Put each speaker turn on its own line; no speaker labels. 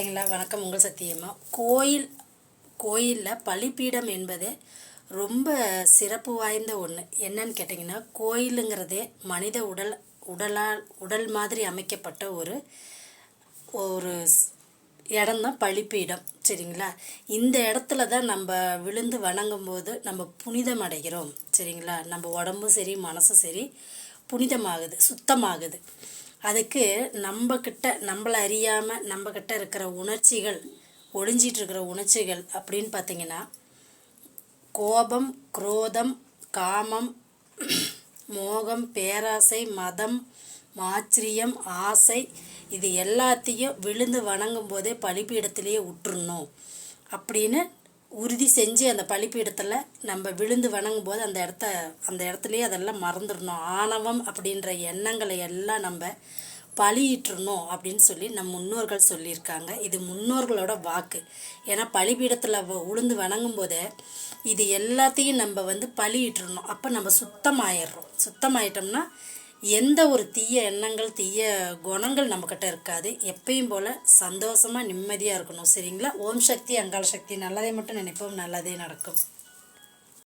சரிங்களா வணக்கம் உங்கள் சத்தியம்மா. கோயில் கோயிலில் பலிப்பீடம் என்பது ரொம்ப சிறப்பு வாய்ந்த ஒன்று என்னன்னு கேட்டிங்கன்னா கோயிலுங்கிறதே மனித உடல் உடலால் உடல் மாதிரி அமைக்கப்பட்ட ஒரு ஒரு இடம்தான் பழிப்பீடம் சரிங்களா? இந்த இடத்துல தான் நம்ம விழுந்து வணங்கும் போது நம்ம புனிதம் அடைகிறோம். சரிங்களா? நம்ம உடம்பும் சரி மனசும் சரி புனிதமாகுது சுத்தமாகுது. அதுக்கு நம்ம கிட்ட நம்மளை அறியாமல் நம்ம கிட்ட இருக்கிற உணர்ச்சிகள் ஒளிஞ்சிட்டு இருக்கிற உணர்ச்சிகள் அப்படின்னு பார்த்தீங்கன்னா கோபம் குரோதம் காமம் மோகம் பேராசை மதம் மாச்சரியம் ஆசை இது எல்லாத்தையும் விழுந்து வணங்கும் போதே பலிப்பீடத்திலேயே விட்டுறணும் அப்படின்னு உறுதி செஞ்சு அந்த பழிப்பீடத்தில் நம்ம விழுந்து வணங்கும் போது அந்த இடத்த அந்த இடத்துலையே அதெல்லாம் மறந்துடணும். ஆணவம் அப்படின்ற எண்ணங்களை எல்லாம் நம்ம பழியிட்டுருணும் அப்படின்னு சொல்லி நம் முன்னோர்கள் சொல்லியிருக்காங்க. இது முன்னோர்களோட வாக்கு. ஏன்னா பலிபீடத்தில் உளுந்து வணங்கும் போதே இது எல்லாத்தையும் நம்ம வந்து பழியிட்டுறணும். அப்போ நம்ம சுத்தமாயிடுறோம். சுத்தமாயிட்டோம்னா எந்த ஒரு தீய எண்ணங்கள் தீய குணங்கள் நம்மக்கிட்ட இருக்காது. எப்பயும் போல் சந்தோஷமாக நிம்மதியாக இருக்கணும். சரிங்களா? ஓம் சக்தி அங்காள சக்தி. நல்லதை மட்டும் நினைப்போம் நல்லதே நடக்கும்.